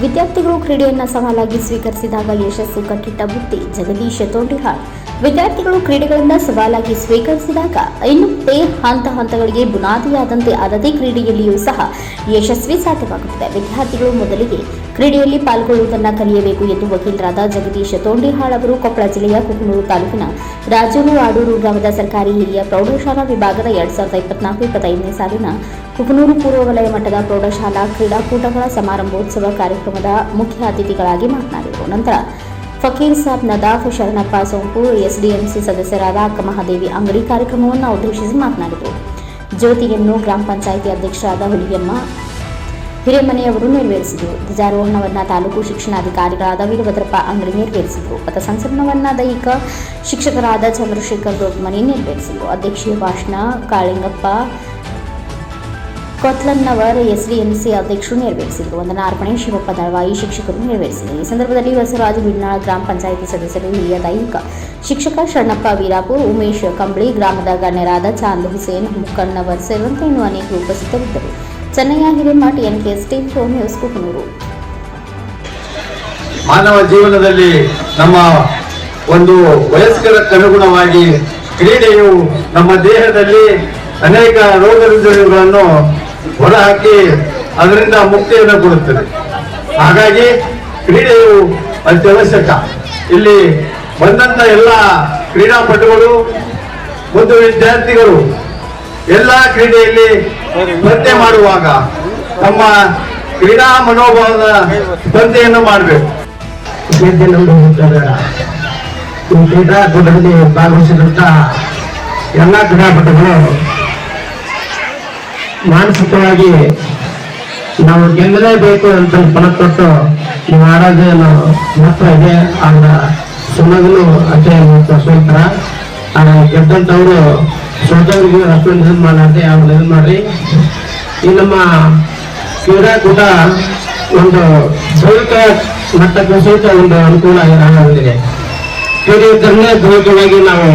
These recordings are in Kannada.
ವಿದ್ಯಾರ್ಥಿಗಳು ಕ್ರೀಡೆಯನ್ನು ಸವಾಲಾಗಿ ಸ್ವೀಕರಿಸಿದಾಗ ಯಶಸ್ಸು ಕಟ್ಟಿಟ್ಟ ಬುತ್ತಿ ಜಗದೀಶ ತೋಟಿಹಾಳ್ ವಿದ್ಯಾರ್ಥಿಗಳು ಕ್ರೀಡೆಗಳನ್ನು ಸವಾಲಾಗಿ ಸ್ವೀಕರಿಸಿದಾಗ ಇನ್ನುತ್ತೇ ಹಂತ ಹಂತಗಳಿಗೆ ಬುನಾದಿಯಾದಂತೆ ಅದದೇ ಕ್ರೀಡೆಯಲ್ಲಿಯೂ ಸಹ ಯಶಸ್ವಿ ಸಾಧ್ಯವಾಗುತ್ತದೆ. ವಿದ್ಯಾರ್ಥಿಗಳು ಮೊದಲಿಗೆ ಕ್ರೀಡೆಯಲ್ಲಿ ಪಾಲ್ಗೊಳ್ಳುವುದನ್ನು ಕಲಿಯಬೇಕು ಎಂದು ವಕೀಲರಾದ ಜಗದೀಶ ತೋಂಡಿಹಾಳ್ ಅವರು ಕೊಪ್ಪಳ ಜಿಲ್ಲೆಯ ಕುಕನೂರು ತಾಲೂಕಿನ ರಾಜೂರು ಆಡೂರು ಗ್ರಾಮದ ಸರ್ಕಾರಿ ಹಿರಿಯ ಪ್ರೌಢಶಾಲಾ ವಿಭಾಗದ ಎರಡ್ ಸಾವಿರದ ಇಪ್ಪತ್ನಾಲ್ಕು ಇಪ್ಪತ್ತೈದನೇ ಸಾಲಿನ ಕುಕನೂರು ಪೂರ್ವ ವಲಯ ಮಟ್ಟದ ಪ್ರೌಢಶಾಲಾ ಕ್ರೀಡಾಕೂಟಗಳ ಸಮಾರಂಭೋತ್ಸವ ಕಾರ್ಯಕ್ರಮದ ಮುಖ್ಯ ಅತಿಥಿಗಳಾಗಿ ಮಾತನಾಡಿದರು. ನಂತರ ಫಕೀರ್ ಸಾಬ್ ನದಾಫ್ ಶರಣಪ್ಪ ಸೋಂಕು ಎಸ್ಡಿಎಂಸಿ ಸದಸ್ಯರಾದ ಅಕ್ಕ ಮಹಾದೇವಿ ಅಂಗಡಿ ಕಾರ್ಯಕ್ರಮವನ್ನು ಉದ್ದೇಶಿಸಿ ಮಾತನಾಡಿದರು. ಜ್ಯೋತಿಯನ್ನು ಗ್ರಾಮ ಪಂಚಾಯಿತಿ ಅಧ್ಯಕ್ಷರಾದ ಹುಲಿಯಮ್ಮ ಹಿರೇಮನೆಯವರು ನೆರವೇರಿಸಿದರು. ಧ್ವಜಾರೋಹಣವನ್ನು ತಾಲೂಕು ಶಿಕ್ಷಣಾಧಿಕಾರಿಗಳಾದ ವೀರಭದ್ರಪ್ಪ ಅಂಗಡಿ ನೆರವೇರಿಸಿದರು. ಪಥಸಂಚಲನವನ್ನು ದೈಹಿಕ ಶಿಕ್ಷಕರಾದ ಚಂದ್ರಶೇಖರ್ ದೊಡ್ಮನಿ ನೆರವೇರಿಸಿದರು. ಅಧ್ಯಕ್ಷೀಯ ಭಾಷಣ ಕಾಳಿಂಗಪ್ಪ ಕೊತ್ಲನ್ನವರ್ ಎಸ್ಡಿಎಂಸಿ ಅಧ್ಯಕ್ಷರು ನೆರವೇರಿಸಿದರು. ವಂದನಾ ಅರ್ಪಣೆ ಶಿವಪ್ಪ ದಳವಾಯಿ ಶಿಕ್ಷಕರು ನೆರವೇರಿಸಿದರು. ಈ ಸಂದರ್ಭದಲ್ಲಿ ಬಸವರಾಜ ಬಿಡ್ನಾಳ ಗ್ರಾಮ ಪಂಚಾಯಿತಿ ಸದಸ್ಯರು, ಹಿರಿಯ ದೈಹಿಕ ಶಿಕ್ಷಕ ಶರಣಪ್ಪ ವೀರಾಪುರ್, ಉಮೇಶ್ ಕಂಬಳಿ, ಗ್ರಾಮದ ಗಣ್ಯರಾದ ಚಾಂದ್ ಹುಸೇನ್ ಮುಕ್ಕಣ್ಣವರ್ ಸೇರಿದಂತೆ ಇನ್ನೂ ಅನೇಕರು ಉಪಸ್ಥಿತರಿದ್ದರು. N K TV four news, Kukanur. ಮಾನವ ಜೀವನದಲ್ಲಿ ನಮ್ಮ ಒಂದು ವಯಸ್ಕರಕ್ಕನುಗುಣವಾಗಿ ಕ್ರೀಡೆಯು ನಮ್ಮ ದೇಹದಲ್ಲಿ ಅನೇಕ ರೋಗ ರುಜಿನಗಳನ್ನು ಹೊರಹಾಕಿ ಅದರಿಂದ ಮುಕ್ತಿಯನ್ನು ಕೊಡುತ್ತದೆ. ಹಾಗಾಗಿ ಕ್ರೀಡೆಯು ಅತ್ಯವಶ್ಯಕ. ಇಲ್ಲಿ ಬಂದಂತ ಎಲ್ಲ ಕ್ರೀಡಾಪಟುಗಳು ಮತ್ತು ವಿದ್ಯಾರ್ಥಿಗಳು ಎಲ್ಲ ಕ್ರೀಡೆಯಲ್ಲಿ ಸ್ಪರ್ಧೆ ಮಾಡುವಾಗ ತಮ್ಮ ಕ್ರೀಡಾ ಮನೋಭಾವದ ಸ್ಪರ್ಧೆಯನ್ನು ಮಾಡಬೇಕು. ಕ್ರೀಡಾಕೂಟದಲ್ಲಿ ಭಾಗವಹಿಸಿದಂತ ಎಲ್ಲ ಕ್ರೀಡಾಪಟುಗಳು ಮಾನಸಿಕವಾಗಿ ನಾವು ಗೆಲ್ಲಲೇಬೇಕು ಅಂತ ಪಣ ಕೊಟ್ಟು ನೀವು ಆಡೋದೇನು ಮಾತ್ರ ಇದೆ. ಅವರ ಸುಮಗಲು ಅಷ್ಟೇ ಆ ಗೆದ್ದಂಥವ್ರು ಸೋತವ್ರಿಗೆ ಅಷ್ಟೊಂದು ಇದು ಮಾಡಾರ್ದೆ ಅವ್ರು ಇದು ಮಾಡ್ರಿ. ಈ ನಮ್ಮ ಕ್ರೀಡಾಕೂಟ ಒಂದು ದೈಹಿಕ ಮಟ್ಟಕ್ಕೆ ಸಹಿತ ಒಂದು ಅನುಕೂಲ ಆಗಿದೆ ಕ್ರೀಡೆ ಇದ್ದರೆ ದೈಹಿಕವಾಗಿ ನಾವು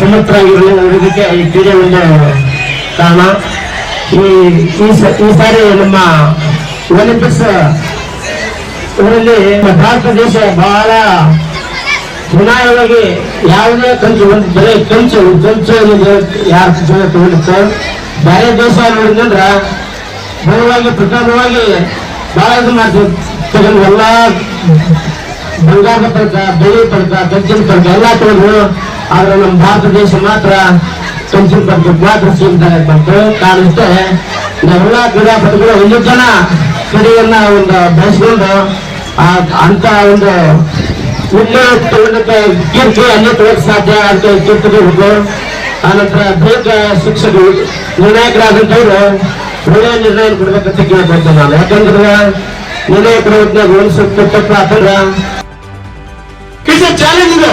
ಸಮರ್ಥರಾಗಿರೋದಕ್ಕೆ ಈ ಕ್ರೀಡೆ ಒಂದು ಕಾರಣ. ಈ ಸಾರಿ ನಮ್ಮ ಒಲಿಂಪಿಕ್ಸ್ ಇದರಲ್ಲಿ ಭಾರತ ದೇಶ ಬಹಳ ಚುನಾವಣೆಗೆ ಯಾವುದೇ ಕಂಚು, ಒಂದು ಬೆಲೆ ಕಂಚು ಕಂಚು ಯಾರು ತಗೊಂಡಿತ್ತು. ಬೇರೆ ದೇಶ ನೋಡಿದಂದ್ರ ಬಲವಾಗಿ ಪ್ರಧಾನವಾಗಿ ಬಹಳ ಇದು ಮಾಡ್ತೀವಿ ತಗೊಂಡು ಎಲ್ಲ ಬಂಗಾರದ ಪದಕ, ಬೆಳ್ಳಿ ಪದಕ ಕಂಚಿನ ಪದಕ ಎಲ್ಲ ತಗೊಂಡು ಆದ್ರೆ ನಮ್ಮ ಭಾರತ ದೇಶ ಮಾತ್ರ ಕಂಚಿನ ಬಗ್ಗೆ ಬಂತು ಕಾರಣ ಇಷ್ಟೇ ನಾವೆಲ್ಲ ಕ್ರೀಡಾಪಟುಗಳು ಒಂದು ಜನ ಕ್ರೀಡೆಯನ್ನ ಒಂದು ಬೆಳೆಸ್ಕೊಂಡು ಅಂತ ಒಂದು ಇಲ್ಲೇ ತಗೊಳ್ಳಕ್ಕೆ ಕೀರ್ತಿ ಅಲ್ಲೇ ತಗೊಳಕ್ ಸಾಧ್ಯ ಅಂತ ಕೀರ್ತಿಗಳು ಆನಂತರ ದೈಹಿಕ ಶಿಕ್ಷಕರು ನಿರ್ಣಾಯಕರಾದಂಥವ್ರು ಒಳ್ಳೆಯ ನಿರ್ಣಯ ಕೊಡ್ಬೇಕಂತ ಕೇಳ್ಬೋದು ನಾನು ಯಾಕಂದ್ರೆ ತಪ್ಪು ಆತಂದ್ರ ಇಟ್ಸ್ ಚಾಲೆಂಜ್ ಇದು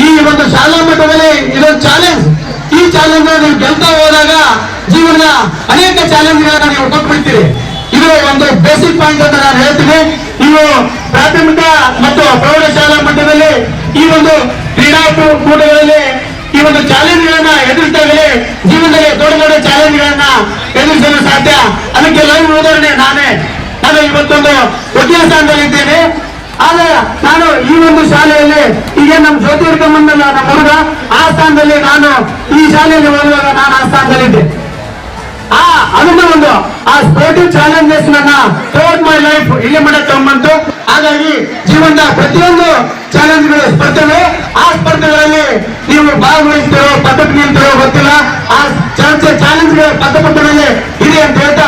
ಈ ಒಂದು ಶಾಲಾ ಮಟ್ಟದಲ್ಲಿ ಇದೊಂದು ಚಾಲೆಂಜ್ ಈ ಚಾಲೆಂಜ್ ನೀವು ಗೆಲ್ತಾ ಹೋದಾಗ ಜೀವನದ ಅನೇಕ ಚಾಲೆಂಜ್ ಗಳನ್ನ ನೀವು ಕೊಟ್ಬಿಡ್ತೀರಿ. ಇದು ಒಂದು ಬೇಸಿಕ್ ಪಾಯಿಂಟ್ ಅಂತ ನಾನು ಹೇಳ್ತೀನಿ. ನೀವು ಪ್ರಾಥಮಿಕ ಮತ್ತು ಪ್ರೌಢಶಾಲಾ ಮಟ್ಟದಲ್ಲಿ ಈ ಒಂದು ಕ್ರೀಡಾಕೂಟಗಳಲ್ಲಿ ಈ ಒಂದು ಚಾಲೆಂಜ್ ಗಳನ್ನ ಜೀವನದಲ್ಲಿ ದೊಡ್ಡ ದೊಡ್ಡ ಚಾಲೆಂಜ್ ಗಳನ್ನ ಎದುರಿಸಲು ಸಾಧ್ಯ. ಅದಕ್ಕೆ ಲೈವ್ ಉದಾಹರಣೆ ನಾನೇ. ನಾನು ಇವತ್ತೊಂದು ವಕೀಲ ಸ್ಥಾನದಲ್ಲಿ ಇದ್ದೇನೆ ಆದರೆ ನಾನು ಈ ಒಂದು ಶಾಲೆಯಲ್ಲಿ, ಈಗ ನಮ್ಮ ಜೊತೆ ಮಂಡಲ ನಮ್ಮ ಹುಡುಗ ಆ ಸ್ಥಾನದಲ್ಲಿ ನಾನು ಈ ಶಾಲೆಯಲ್ಲಿ ಓದುವಾಗ ನಾನು ಆ ಸ್ಥಾನದಲ್ಲಿದ್ದೆ. ಆ ಅದನ್ನ ಒಂದು. ಆ ಸ್ಪೋರ್ಟಿವ್ ಚಾಲೆಂಜಸ್ ನನ್ನ ಥ್ರೂಟ್ ಮೈ ಲೈಫ್ ಇಲ್ಲಿ ಮನೆ ತಗೊಂಡ್ಬಂತು ಹಾಗಾಗಿ ಜೀವನದ ಪ್ರತಿಯೊಂದು ಚಾಲೆಂಜ್ಗಳ ಸ್ಪರ್ಧೆಗಳು. ಆ ಸ್ಪರ್ಧೆಗಳಲ್ಲಿ ನೀವು ಭಾಗವಹಿಸ್ತಿರೋ ಪದ್ಧತಿ ನಿಂತಿರೋ ಗೊತ್ತಿಲ್ಲ. ಆ ಚಾಲೆಂಜ್ಗಳ ಪದ್ಧತಿಗಳಲ್ಲಿ ಇದೆ ಅಂತ ಹೇಳ್ತಾರೆ